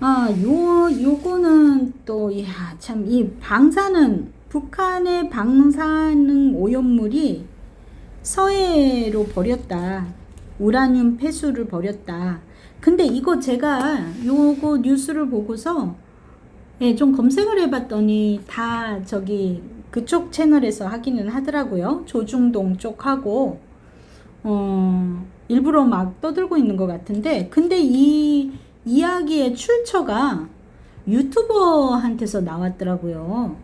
아, 요, 요거는 또, 야, 참, 이 방사능, 북한의 방사능 오염물이 서해로 버렸다. 우라늄 폐수를 버렸다. 근데 이거 제가 요거 뉴스를 보고서 예, 좀 검색을 해봤더니 다 저기 그쪽 채널에서 하기는 하더라고요. 조중동 쪽하고 어, 일부러 막 떠들고 있는 것 같은데 근데 이 이야기의 출처가 유튜버한테서 나왔더라고요.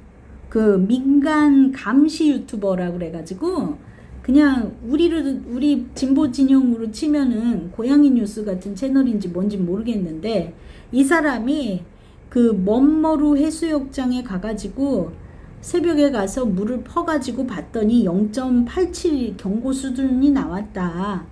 그 민간 감시 유튜버라 그래가지고 그냥 우리를 우리 진보 진영으로 치면은 고양이 뉴스 같은 채널인지 뭔지 모르겠는데 이 사람이 그 먼머루 해수욕장에 가가지고 새벽에 가서 물을 퍼가지고 봤더니 0.87 경고 수준이 나왔다.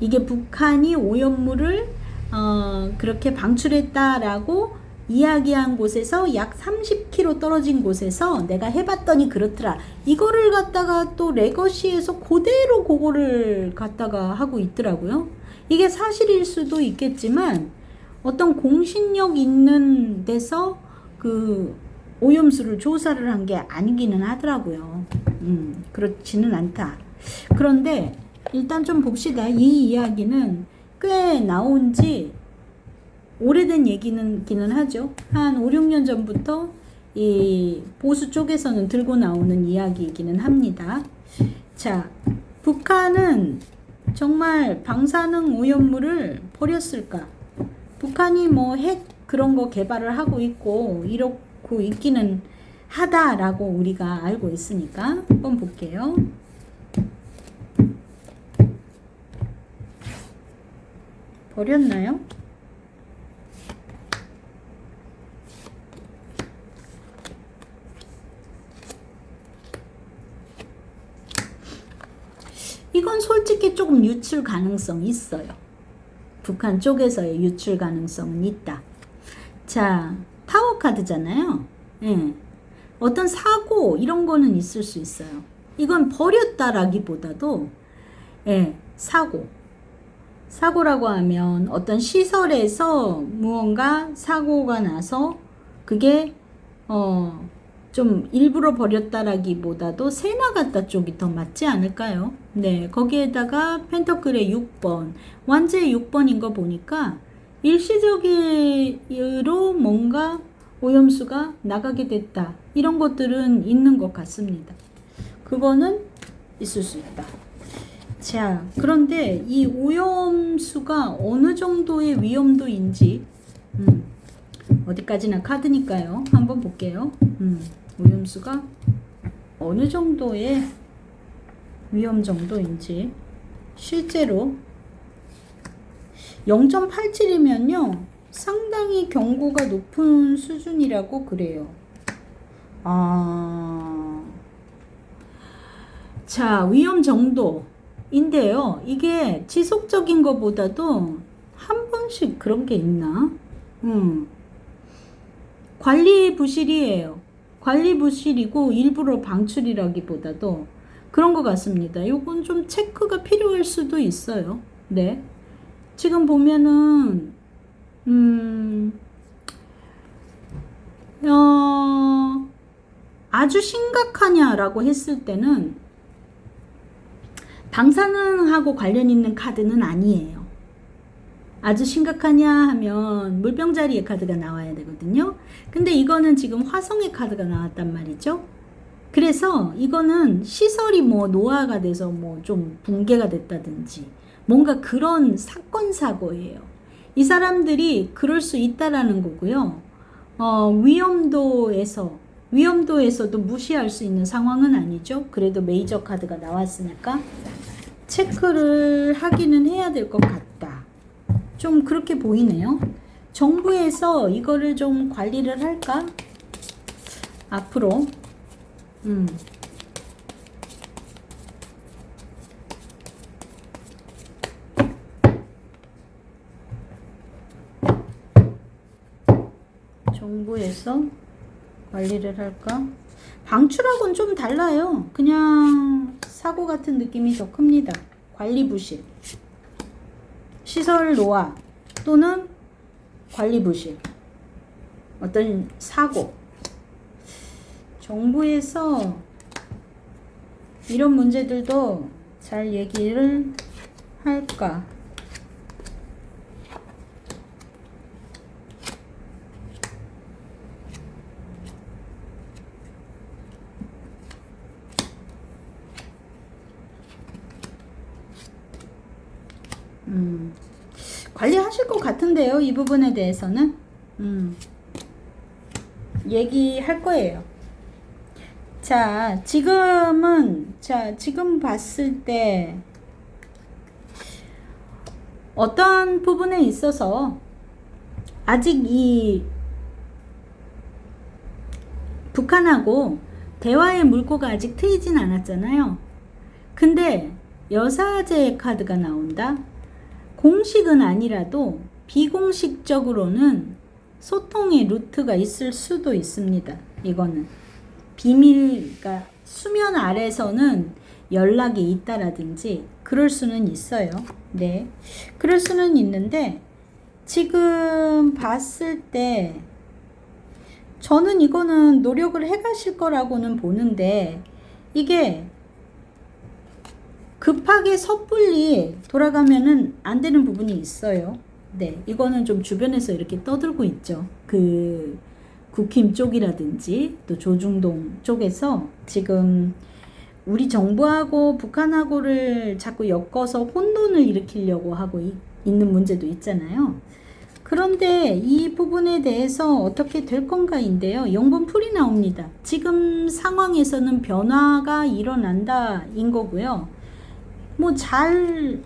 이게 북한이 오염물을 어, 그렇게 방출했다라고 이야기한 곳에서 약 30km 떨어진 곳에서 내가 해봤더니 그렇더라. 이거를 갖다가 또 레거시에서 그대로 그거를 갖다가 하고 있더라고요. 이게 사실일 수도 있겠지만 어떤 공신력 있는 데서 그 오염수를 조사를 한 게 아니기는 하더라고요. 음, 그렇지는 않다. 그런데 일단 좀 봅시다. 이 이야기는 꽤 나온 지 오래된 얘기는 기는 하죠. 한 5, 6년 전부터 이 보수 쪽에서는 들고 나오는 이야기이기는 합니다. 자, 북한은 정말 방사능 오염물을 버렸을까? 북한이 뭐 핵 그런 거 개발을 하고 있고 이렇고 있기는 하다라고 우리가 알고 있으니까 한번 볼게요. 버렸나요? 이건 솔직히 조금 유출 가능성 있어요. 북한 쪽에서의 유출 가능성은 있다. 자, 파워 카드잖아요. 예. 어떤 사고 이런 거는 있을 수 있어요. 이건 버렸다라기보다도 예, 사고. 사고라고 하면 어떤 시설에서 무언가 사고가 나서 그게 어, 좀 일부러 버렸다라기보다도 새 나갔다 쪽이 더 맞지 않을까요? 네, 거기에다가 펜터클의 6번, 완제의 6번인 거 보니까 일시적으로 뭔가 오염수가 나가게 됐다. 이런 것들은 있는 것 같습니다. 그거는 있을 수 있다. 자, 그런데 이 오염수가 어느 정도의 위험도인지, 음, 어디까지나 카드니까요. 한번 볼게요. 음, 오염수가 어느 정도의 위험 정도인지, 실제로 0.87이면요, 상당히 경고가 높은 수준이라고 그래요. 아, 자, 위험 정도 인데요. 이게 지속적인 것보다도 한 번씩 그런 게 있나? 음. 관리 부실이에요. 관리 부실이고 일부러 방출이라기보다도 그런 것 같습니다. 요건 좀 체크가 필요할 수도 있어요. 네. 지금 보면은, 음, 어, 아주 심각하냐라고 했을 때는 방사능하고 관련 있는 카드는 아니에요. 아주 심각하냐 하면 물병자리의 카드가 나와야 되거든요. 근데 이거는 지금 화성의 카드가 나왔단 말이죠. 그래서 이거는 시설이 뭐 노화가 돼서 뭐 좀 붕괴가 됐다든지 뭔가 그런 사건 사고예요. 이 사람들이 그럴 수 있다라는 거고요. 어, 위험도에서 위험도에서도 무시할 수 있는 상황은 아니죠. 그래도 메이저 카드가 나왔으니까 체크를 하기는 해야 될 것 같다. 좀 그렇게 보이네요. 정부에서 이거를 좀 관리를 할까? 앞으로 음. 정부에서 관리를 할까? 방출하고는 좀 달라요. 그냥 사고 같은 느낌이 더 큽니다. 관리 부실. 시설 노화 또는 관리 부실. 어떤 사고 정부에서 이런 문제들도 잘 얘기를 할까? 음, 관리하실 것 같은데요. 이 부분에 대해서는. 음, 얘기할 거예요. 자, 지금은, 자, 지금 봤을 때, 어떤 부분에 있어서, 아직 이, 북한하고 대화의 물꼬가 아직 트이진 않았잖아요. 근데, 여사제 카드가 나온다? 공식은 아니라도, 비공식적으로는 소통의 루트가 있을 수도 있습니다. 이거는. 비밀, 그러니까 수면 아래서는 연락이 있다라든지 그럴 수는 있어요. 네. 그럴 수는 있는데 지금 봤을 때 저는 이거는 노력을 해 가실 거라고는 보는데 이게 급하게 섣불리 돌아가면은 안 되는 부분이 있어요. 네, 이거는 좀 주변에서 이렇게 떠들고 있죠. 그 국힘 쪽이라든지 또 조중동 쪽에서 지금 우리 정부하고 북한하고를 자꾸 엮어서 혼돈을 일으키려고 하고 이- 있는 문제도 있잖아요. 그런데 이 부분에 대해서 어떻게 될 건가인데요. 0번 풀이 나옵니다. 지금 상황에서는 변화가 일어난다인 거고요. 뭐 잘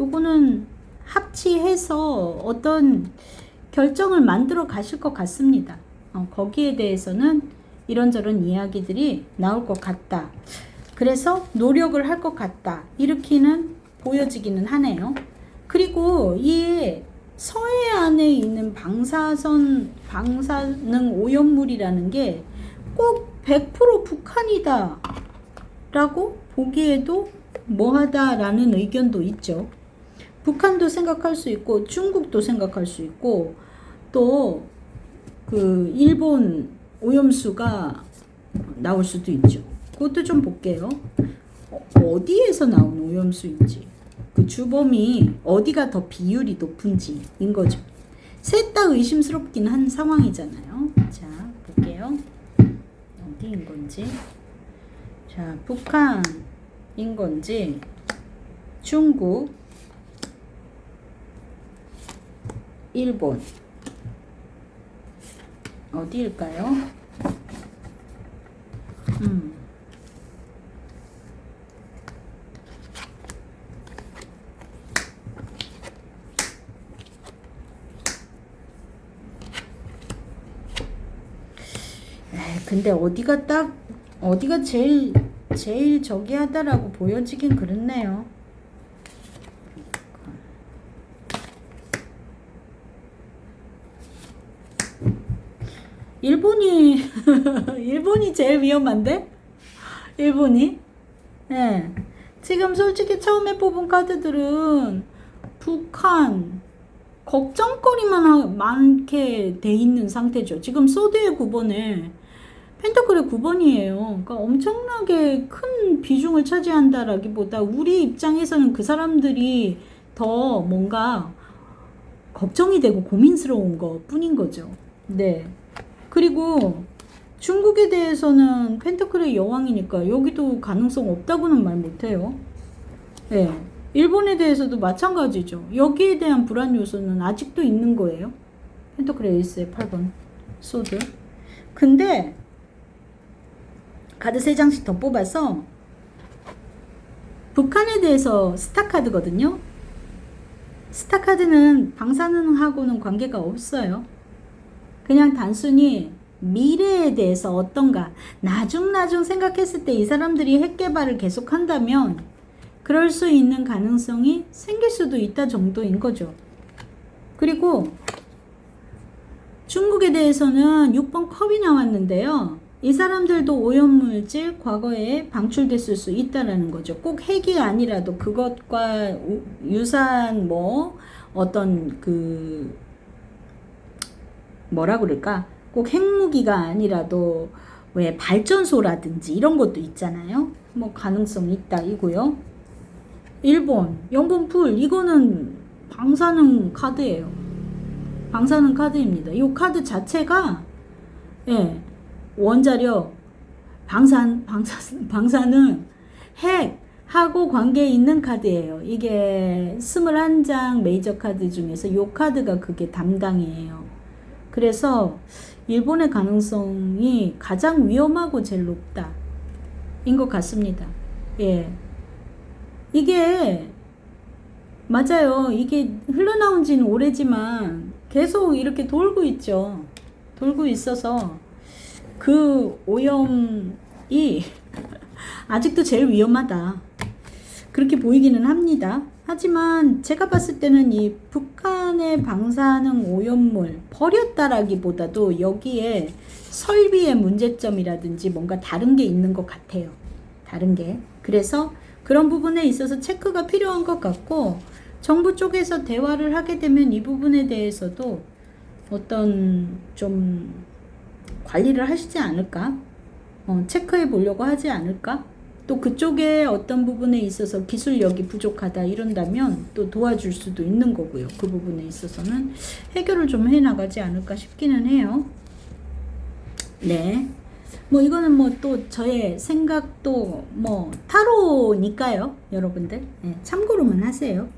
요거는 합치해서 어떤 결정을 만들어 가실 것 같습니다. 어, 거기에 대해서는 이런저런 이야기들이 나올 것 같다. 그래서 노력을 할 것 같다. 이렇게는 보여지기는 하네요. 그리고 이 서해 안에 있는 방사선, 방사능 오염물이라는 게 꼭 100% 북한이다. 라고 보기에도 뭐하다라는 의견도 있죠. 북한도 생각할 수 있고 중국도 생각할 수 있고 또 그 일본 오염수가 나올 수도 있죠. 그것도 좀 볼게요. 어, 어디에서 나온 오염수인지 그 주범이 어디가 더 비율이 높은지인 거죠. 셋 다 의심스럽긴 한 상황이잖아요. 자 볼게요. 어디인 건지 자 북한 인 건지 중국 일본 어디일까요? 음. 근데 어디가 딱 어디가 제일 제일 저기 하다라고 보여지긴 그렇네요. 일본이 일본이 제일 위험한데? 일본이? 네. 지금 솔직히 처음에 뽑은 카드들은 북한 걱정거리만 하- 많게 돼 있는 상태죠. 지금 소드의 9번에 펜타클의 9번이에요. 그러니까 엄청나게 큰 비중을 차지한다라기보다 우리 입장에서는 그 사람들이 더 뭔가 걱정이 되고 고민스러운 것 뿐인 거죠. 네. 그리고 중국에 대해서는 펜타클의 여왕이니까 여기도 가능성 없다고는 말 못해요. 네. 일본에 대해서도 마찬가지죠. 여기에 대한 불안 요소는 아직도 있는 거예요. 펜타클의 에이스의 8번 소드. 근데 카드 3장씩 더 뽑아서 북한에 대해서 스타 카드거든요. 스타 카드는 방사능하고는 관계가 없어요. 그냥 단순히 미래에 대해서 어떤가 나중나중 생각했을 때 이 사람들이 핵 개발을 계속 한다면 그럴 수 있는 가능성이 생길 수도 있다 정도인 거죠. 그리고 중국에 대해서는 6번 컵이 나왔는데요. 이 사람들도 오염물질 과거에 방출됐을 수 있다라는 거죠. 꼭 핵이 아니라도 그것과 우- 유사한 뭐 어떤 그 뭐라 그럴까 꼭 핵무기가 아니라도 왜 발전소라든지 이런 것도 있잖아요. 뭐 가능성이 있다 이고요. 일본 영본 풀 이거는 방사능 카드예요. 방사능 카드입니다. 이 카드 자체가 예 원자력 방산 방사 방사능 핵하고 관계 있는 카드예요. 이게 21장 메이저 카드 중에서 이 카드가 그게 담당이에요. 그래서 일본의 가능성이 가장 위험하고 제일 높다. 인 것 같습니다. 예. 이게 맞아요. 이게 흘러나온 지는 오래지만 계속 이렇게 돌고 있죠. 돌고 있어서 그 오염이 아직도 제일 위험하다. 그렇게 보이기는 합니다. 하지만 제가 봤을 때는 이 북한의 방사능 오염물 버렸다라기보다도 여기에 설비의 문제점이라든지 뭔가 다른 게 있는 것 같아요. 다른 게. 그래서 그런 부분에 있어서 체크가 필요한 것 같고 정부 쪽에서 대화를 하게 되면 이 부분에 대해서도 어떤 좀 관리를 하시지 않을까? 어, 체크해 보려고 하지 않을까? 또 그쪽에 어떤 부분에 있어서 기술력이 부족하다 이런다면 또 도와줄 수도 있는 거고요. 그 부분에 있어서는 해결을 좀 해 나가지 않을까 싶기는 해요. 네. 뭐 이거는 뭐 또 저의 생각도 뭐 타로니까요. 여러분들. 네, 참고로만 하세요.